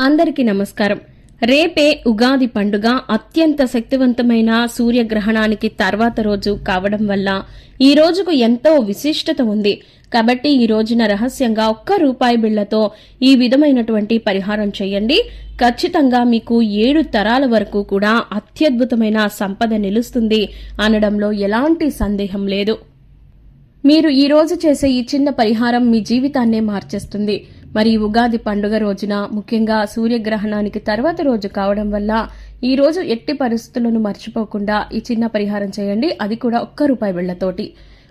అందరికీ నమస్కారం. రేపే ఉగాది పండుగ అత్యంత శక్తివంతమైన సూర్యగ్రహణానికి తర్వాత రోజు కావడం వల్ల ఈ రోజుకు ఎంతో విశిష్టత ఉంది. కాబట్టి ఈ రోజున రహస్యంగా ఒక్క రూపాయి బిళ్ళతో ఈ విధమైనటువంటి పరిహారం చేయండి. ఖచ్చితంగా మీకు ఏడు తరాల వరకు కూడా అత్యద్భుతమైన సంపద నిలుస్తుంది అనడంలో ఎలాంటి సందేహం లేదు. మీరు ఈ రోజు చేసే ఈ చిన్న పరిహారం మీ జీవితాన్నే మార్చేస్తుంది. మరి ఉగాది పండుగ రోజున ముఖ్యంగా సూర్యగ్రహణానికి తర్వాత రోజు కావడం వల్ల ఈ రోజు ఎట్టి పరిస్థితులను మర్చిపోకుండా ఈ చిన్న పరిహారం చేయండి. అది కూడా ఒక్క రూపాయి వెళ్ళతోటి.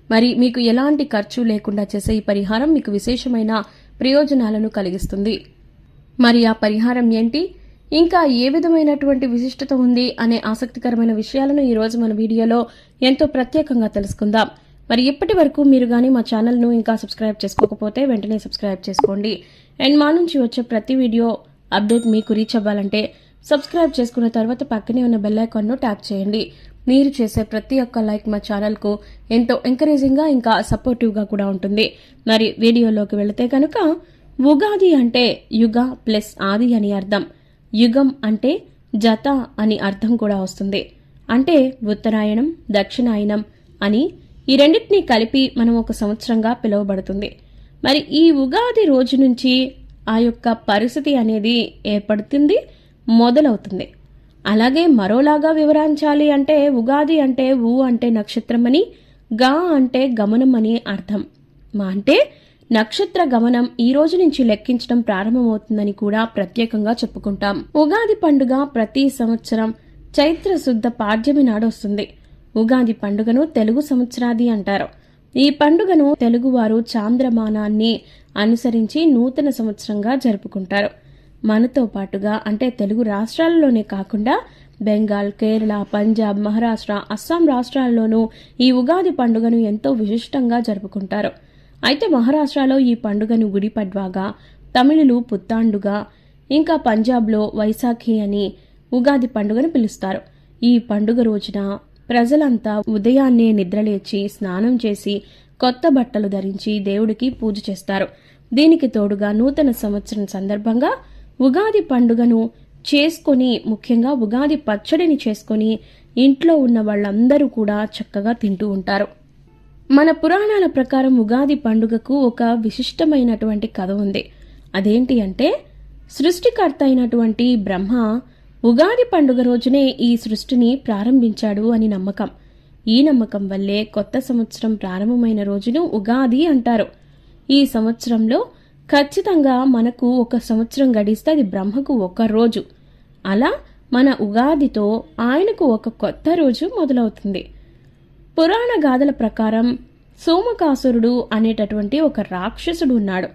మరి మీకు ఎలాంటి ఖర్చు లేకుండా చేసే ఈ పరిహారం మీకు విశేషమైన ప్రయోజనాలను కలిగిస్తుంది. మరి ఆ పరిహారం ఏంటి? ఇంకా ఏ విధమైనటువంటి విశిష్టత ఉంది అనే ఆసక్తికరమైన విషయాలను ఈరోజు మన వీడియోలో ఎంతో ప్రత్యేకంగా తెలుసుకుందాం. మరి ఇప్పటి వరకు మీరు కానీ మా ఛానల్ను ఇంకా సబ్స్క్రైబ్ చేసుకోకపోతే వెంటనే సబ్స్క్రైబ్ చేసుకోండి. అండ్ మా నుంచి వచ్చే ప్రతి వీడియో అప్డేట్ మీకు రీచ్ అవ్వాలంటే సబ్స్క్రైబ్ చేసుకున్న తర్వాత పక్కనే ఉన్న బెల్ ఐకాన్ను ట్యాప్ చేయండి. మీరు చేసే ప్రతి ఒక్క లైక్ మా ఛానల్కు ఎంతో ఎంకరేజింగ్గా ఇంకా సపోర్టివ్గా కూడా ఉంటుంది. మరి వీడియోలోకి వెళితే కనుక ఉగాది అంటే యుగ ప్లస్ ఆది అని అర్థం. యుగం అంటే జత అని అర్థం కూడా వస్తుంది. అంటే ఉత్తరాయణం దక్షిణాయనం అని ఈ రెండింటినీ కలిపి మనం ఒక సంవత్సరంగా పిలువబడుతుంది. మరి ఈ ఉగాది రోజు నుంచి ఆ యొక్క పరిస్థితి అనేది ఏర్పడుతుంది మొదలవుతుంది. అలాగే మరోలాగా వివరించాలి అంటే ఉగాది అంటే ఊ అంటే నక్షత్రం అని గా అంటే గమనం అని అర్థం. మా అంటే నక్షత్ర గమనం ఈ రోజు నుంచి లెక్కించడం ప్రారంభమవుతుందని కూడా ప్రత్యేకంగా చెప్పుకుంటాం. ఉగాది పండుగ ప్రతి సంవత్సరం చైత్ర శుద్ధ పాడ్యమి నాడు వస్తుంది. ఉగాది పండుగను తెలుగు సంవత్సరాది అంటారు. ఈ పండుగను తెలుగువారు చాంద్రమానాన్ని అనుసరించి నూతన సంవత్సరంగా జరుపుకుంటారు. మనతో పాటుగా అంటే తెలుగు రాష్ట్రాలలోనే కాకుండా బెంగాల్ కేరళ పంజాబ్ మహారాష్ట్ర అస్సాం రాష్ట్రాల్లోనూ ఈ ఉగాది పండుగను ఎంతో విశిష్టంగా జరుపుకుంటారు. అయితే మహారాష్ట్రలో ఈ పండుగను గుడి పడ్వాగా తమిళులు పుత్తాండుగా ఇంకా పంజాబ్లో వైశాఖి అని ఉగాది పండుగను పిలుస్తారు. ఈ పండుగ రోజున ప్రజలంతా ఉదయాన్నే నిద్రలేచి స్నానం చేసి కొత్త బట్టలు ధరించి దేవుడికి పూజ చేస్తారు. దీనికి తోడుగా నూతన సంవత్సరం సందర్భంగా ఉగాది పండుగను చేసుకొని ముఖ్యంగా ఉగాది పచ్చడిని చేసుకొని ఇంట్లో ఉన్న వాళ్ళందరూ కూడా చక్కగా తింటూ ఉంటారు. మన పురాణాల ప్రకారం ఉగాది పండుగకు ఒక విశిష్టమైనటువంటి కథ ఉంది. అదేంటి అంటే సృష్టికర్త అయినటువంటి బ్రహ్మ ఉగాది పండుగ రోజునే ఈ సృష్టిని ప్రారంభించాడు అని నమ్మకం. ఈ నమ్మకం వల్లే కొత్త సంవత్సరం ప్రారంభమైన రోజును ఉగాది అంటారు. ఈ సంవత్సరంలో ఖచ్చితంగా మనకు ఒక సంవత్సరం గడిస్తే అది బ్రహ్మకు ఒక రోజు. అలా మన ఉగాదితో ఆయనకు ఒక కొత్త రోజు మొదలవుతుంది. పురాణ గాథల ప్రకారం సోమకాసురుడు అనేటటువంటి ఒక రాక్షసుడు ఉన్నాడు.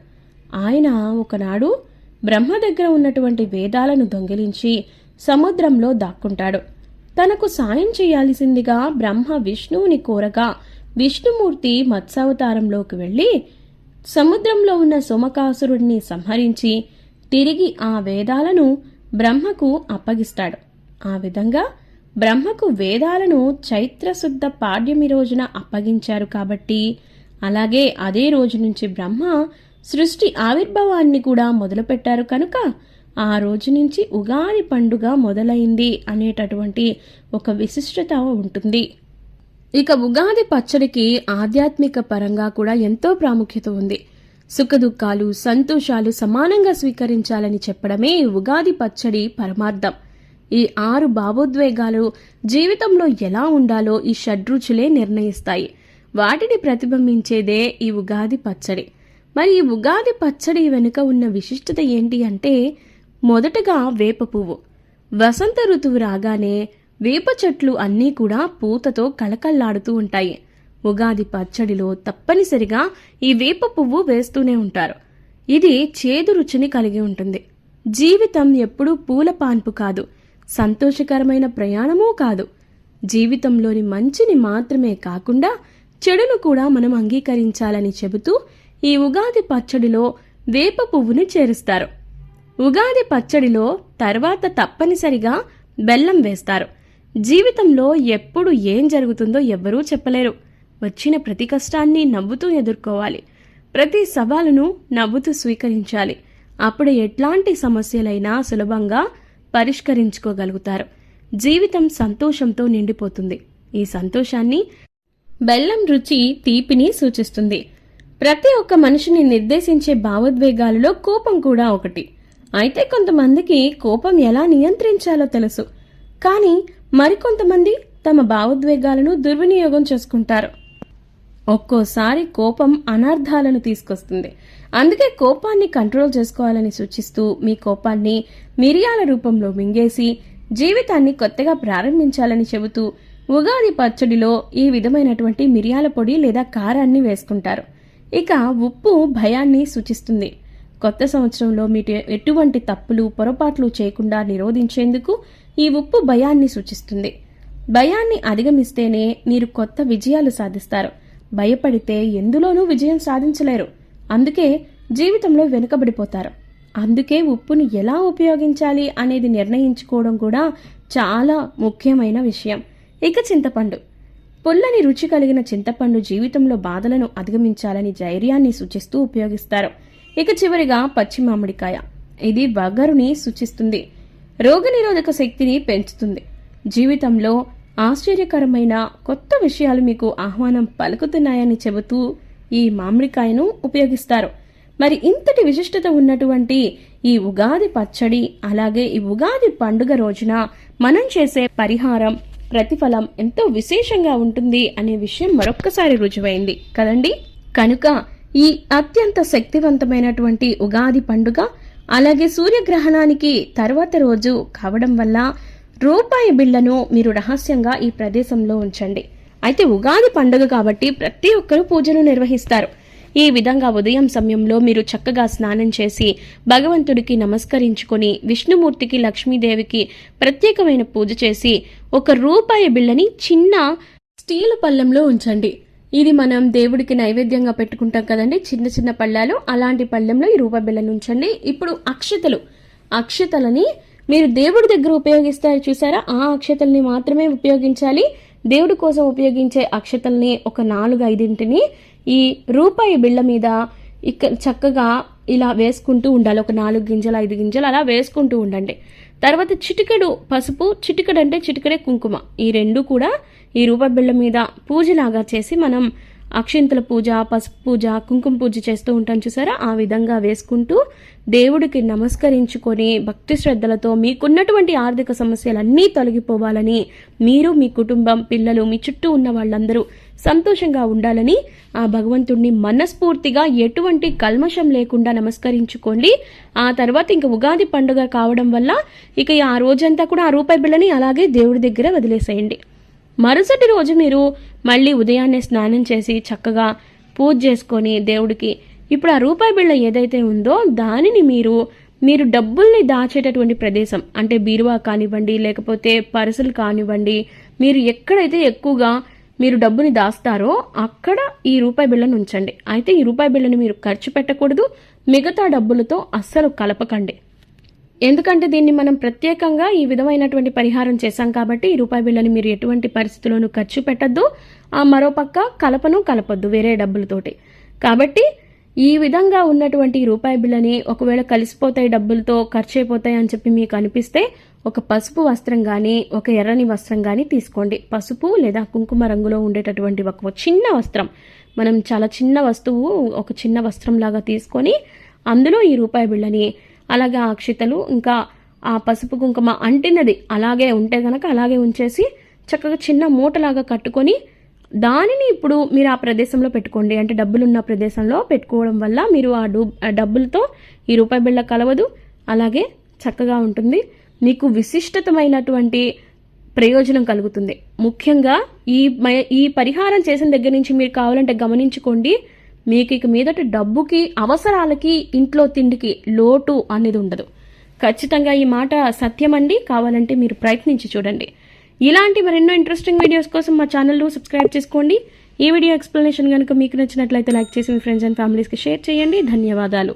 ఆయన ఒకనాడు బ్రహ్మ దగ్గర ఉన్నటువంటి వేదాలను దొంగిలించి సముద్రంలో దాక్కుంటాడు. తనకు సాయం చేయాల్సిందిగా బ్రహ్మ విష్ణువుని కోరగా విష్ణుమూర్తి మత్స్యావతారంలోకి వెళ్ళి సముద్రంలో ఉన్న సోమకాసురుడిని సంహరించి తిరిగి ఆ వేదాలను బ్రహ్మకు అప్పగిస్తాడు. ఆ విధంగా బ్రహ్మకు వేదాలను చైత్రశుద్ధ పాడ్యమి రోజున అప్పగించారు కాబట్టి అలాగే అదే రోజు నుంచి బ్రహ్మ సృష్టి ఆవిర్భావాన్ని కూడా మొదలుపెట్టారు కనుక ఆ రోజు నుంచి ఉగాది పండుగ మొదలైంది అనేటటువంటి ఒక విశిష్టత ఉంటుంది. ఇక ఉగాది పచ్చడికి ఆధ్యాత్మిక పరంగా కూడా ఎంతో ప్రాముఖ్యత ఉంది. సుఖదుఖాలు సంతోషాలు సమానంగా స్వీకరించాలని చెప్పడమే ఉగాది పచ్చడి పరమార్థం. ఈ ఆరు భావోద్వేగాలు జీవితంలో ఎలా ఉండాలో ఈ షడ్రుచులే నిర్ణయిస్తాయి. వాటిని ప్రతిబింబించేదే ఈ ఉగాది పచ్చడి. మరి ఈ ఉగాది పచ్చడి వెనుక ఉన్న విశిష్టత ఏంటి అంటే మొదటగా వేప పువ్వు. వసంత ఋతువు రాగానే వేప చెట్లు అన్నీ కూడా పూతతో కళకళ్ళాడుతూ ఉంటాయి. ఉగాది పచ్చడిలో తప్పనిసరిగా ఈ వేప పువ్వు వేస్తూనే ఉంటారు. ఇది చేదు రుచిని కలిగి ఉంటుంది. జీవితం ఎప్పుడూ పూల పాన్పు కాదు. సంతోషకరమైన ప్రయాణమూ కాదు. జీవితంలోని మంచిని మాత్రమే కాకుండా చెడును కూడా మనం అంగీకరించాలని చెబుతూ ఈ ఉగాది పచ్చడిలో వేప పువ్వును చేరుస్తారు. ఉగాది పచ్చడిలో తర్వాత తప్పనిసరిగా బెల్లం వేస్తారు. జీవితంలో ఎప్పుడు ఏం జరుగుతుందో ఎవ్వరూ చెప్పలేరు. వచ్చిన ప్రతి కష్టాన్ని నవ్వుతూ ఎదుర్కోవాలి. ప్రతి సవాలును నవ్వుతూ స్వీకరించాలి. అప్పుడు ఎట్లాంటి సమస్యలైనా సులభంగా పరిష్కరించుకోగలుగుతారు. జీవితం సంతోషంతో నిండిపోతుంది. ఈ సంతోషాన్ని బెల్లం రుచి తీపిని సూచిస్తుంది. ప్రతి ఒక్క మనిషిని నిర్దేశించే భావోద్వేగాలలో కోపం కూడా ఒకటి. అయితే కొంతమందికి కోపం ఎలా నియంత్రించాలో తెలుసు. కానీ మరికొంతమంది తమ భావోద్వేగాలను దుర్వినియోగం చేసుకుంటారు. ఒక్కోసారి కోపం అనర్థాలను తీసుకొస్తుంది. అందుకే కోపాన్ని కంట్రోల్ చేసుకోవాలని సూచిస్తూ మీ కోపాన్ని మిరియాల రూపంలో మింగేసి జీవితాన్ని కొత్తగా ప్రారంభించాలని చెబుతూ ఉగాది పచ్చడిలో ఈ విధమైనటువంటి మిరియాల పొడి లేదా కారాన్ని వేసుకుంటారు. ఇక ఉప్పు భయాన్ని సూచిస్తుంది. కొత్త సంవత్సరంలో మీరు ఎటువంటి తప్పులు పొరపాట్లు చేయకుండా నిరోధించేందుకు ఈ ఉప్పు భయాన్ని సూచిస్తుంది. భయాన్ని అధిగమిస్తేనే మీరు కొత్త విజయాలు సాధిస్తారు. భయపడితే ఎందులోనూ విజయం సాధించలేరు. అందుకే జీవితంలో వెనుకబడిపోతారు. అందుకే ఉప్పును ఎలా ఉపయోగించాలి అనేది నిర్ణయించుకోవడం కూడా చాలా ముఖ్యమైన విషయం. ఇక చింతపండు. పుల్లని రుచి కలిగిన చింతపండు జీవితంలో బాధలను అధిగమించాలని ధైర్యాన్ని సూచిస్తూ ఉపయోగిస్తారు. ఇక చివరిగా పచ్చి మామిడికాయ. ఇది వగరుని సూచిస్తుంది. రోగనిరోధక శక్తిని పెంచుతుంది. జీవితంలో ఆశ్చర్యకరమైన కొత్త విషయాలు మీకు ఆహ్వానం పలుకుతున్నాయని చెబుతూ ఈ మామిడికాయను ఉపయోగిస్తారు. మరి ఇంతటి విశిష్టత ఉన్నటువంటి ఈ ఉగాది పచ్చడి అలాగే ఈ ఉగాది పండుగ రోజున మనం చేసే పరిహారం ప్రతిఫలం ఎంతో విశేషంగా ఉంటుంది అనే విషయం మరొక్కసారి రుజువైంది. కదండి? కనుక ఈ అత్యంత శక్తివంతమైనటువంటి ఉగాది పండుగ అలాగే సూర్యగ్రహణానికి తర్వాత రోజు కావడం వల్ల రూపాయి బిళ్ళను మీరు రహస్యంగా ఈ ప్రదేశంలో ఉంచండి. అయితే ఉగాది పండుగ కాబట్టి ప్రతి ఒక్కరూ పూజను నిర్వహిస్తారు. ఈ విధంగా ఉదయం సమయంలో మీరు చక్కగా స్నానం చేసి భగవంతుడికి నమస్కరించుకొని విష్ణుమూర్తికి లక్ష్మీదేవికి ప్రత్యేకమైన పూజ చేసి ఒక రూపాయి బిళ్ళని చిన్న స్టీలు పళ్ళెంలో ఉంచండి. ఇది మనం దేవుడికి నైవేద్యంగా పెట్టుకుంటాం కదండి. చిన్న చిన్న పళ్ళాలు. అలాంటి పళ్ళెంలో ఈ రూపాయి బిళ్ళను ఉంచండి. ఇప్పుడు అక్షతలు. అక్షతలని మీరు దేవుడి దగ్గర ఉపయోగిస్తారు చూసారా? ఆ అక్షతల్ని మాత్రమే ఉపయోగించాలి. దేవుడి కోసం ఉపయోగించే అక్షతల్ని ఒక నాలుగు ఐదింటిని ఈ రూపాయి బిళ్ళ మీద ఇక్కడ చక్కగా ఇలా వేసుకుంటూ ఉండాలి. ఒక నాలుగు గింజలు ఐదు గింజలు అలా వేసుకుంటూ ఉండండి. తర్వాత చిటికెడు పసుపు చిటికెడు అంటే చిటికెడే కుంకుమ. ఈ రెండు కూడా ఈ రూపబిళ్ళ మీద పూజలాగా చేసి మనం అక్షింతల పూజ పసుపు పూజ కుంకుమ పూజ చేస్తూ ఉంటాం చూసారా? ఆ విధంగా వేసుకుంటూ దేవుడికి నమస్కరించుకొని భక్తి శ్రద్ధలతో మీకున్నటువంటి ఆర్థిక సమస్యలన్నీ తొలగిపోవాలని మీరు మీ కుటుంబం పిల్లలు మీ చుట్టూ ఉన్న వాళ్ళందరూ సంతోషంగా ఉండాలని ఆ భగవంతుడిని మనస్ఫూర్తిగా ఎటువంటి కల్మషం లేకుండా నమస్కరించుకోండి. ఆ తర్వాత ఇంక ఉగాది పండుగ కావడం వల్ల ఇక ఆ రోజంతా కూడా ఆ రూపాయి బిళ్ళని అలాగే దేవుడి దగ్గర వదిలేసేయండి. మరుసటి రోజు మీరు మళ్ళీ ఉదయాన్నే స్నానం చేసి చక్కగా పూజ చేసుకొని దేవుడికి ఇప్పుడు ఆ రూపాయి బిళ్ళ ఏదైతే ఉందో దానిని మీరు మీరు డబ్బుల్ని దాచేటటువంటి ప్రదేశం అంటే బీరువా కానివ్వండి లేకపోతే పర్సులు కానివ్వండి మీరు ఎక్కడైతే ఎక్కువగా మీరు డబ్బుని దాస్తారో అక్కడ ఈ రూపాయి బిళ్ళను ఉంచండి. అయితే ఈ రూపాయి బిళ్ళని మీరు ఖర్చు పెట్టకూడదు మిగతా డబ్బులతో అస్సలు కలపకండి. ఎందుకంటే దీన్ని మనం ప్రత్యేకంగా ఈ విధమైనటువంటి పరిహారం చేశాం కాబట్టి ఈ రూపాయి బిళ్ళని మీరు ఎటువంటి పరిస్థితుల్లోనూ ఖర్చు పెట్టద్దు. ఆ మరోపక్క కలపను కలపొద్దు వేరే డబ్బులతోటి. కాబట్టి ఈ విధంగా ఉన్నటువంటి రూపాయి బిళ్ళని ఒకవేళ కలిసిపోతాయి డబ్బులతో ఖర్చు అయిపోతాయి అని చెప్పి మీకు అనిపిస్తే ఒక పసుపు వస్త్రం కానీ ఒక ఎర్రని వస్త్రం కానీ తీసుకోండి. పసుపు లేదా కుంకుమ రంగులో ఉండేటటువంటి ఒక చిన్న వస్త్రం. మనం చాలా చిన్న వస్తువు ఒక చిన్న వస్త్రం లాగా తీసుకొని అందులో ఈ రూపాయి బిళ్ళని అలాగే ఆ అక్షితలు ఇంకా ఆ పసుపు కుంకుమ అంటినది అలాగే ఉంటే కనుక అలాగే ఉంచేసి చక్కగా చిన్న మూటలాగా కట్టుకొని దానిని ఇప్పుడు మీరు ఆ ప్రదేశంలో పెట్టుకోండి. అంటే డబ్బులున్న ప్రదేశంలో పెట్టుకోవడం వల్ల మీరు ఆ డూ ఆ డబ్బులతో ఈ రూపాయి బిళ్ళ కలవదు. అలాగే చక్కగా ఉంటుంది. మీకు విశిష్టతమైనటువంటి ప్రయోజనం కలుగుతుంది. ముఖ్యంగా ఈ ఈ పరిహారం చేసిన దగ్గర నుంచి మీరు కావాలంటే గమనించుకోండి. మీకు ఇక మీదట డబ్బుకి అవసరాలకి ఇంట్లో తిండికి లోటు అనేది ఉండదు. ఖచ్చితంగా ఈ మాట సత్యమండి. కావాలంటే మీరు ప్రయత్నించి చూడండి. ఇలాంటి మరెన్నో ఇంట్రెస్టింగ్ వీడియోస్ కోసం మా ఛానల్ను సబ్స్క్రైబ్ చేసుకోండి. ఈ వీడియో ఎక్స్ప్లెనేషన్ కనుక మీకు నచ్చినట్లయితే లైక్ చేసి మీ ఫ్రెండ్స్ అండ్ ఫ్యామిలీస్కి షేర్ చేయండి. ధన్యవాదాలు.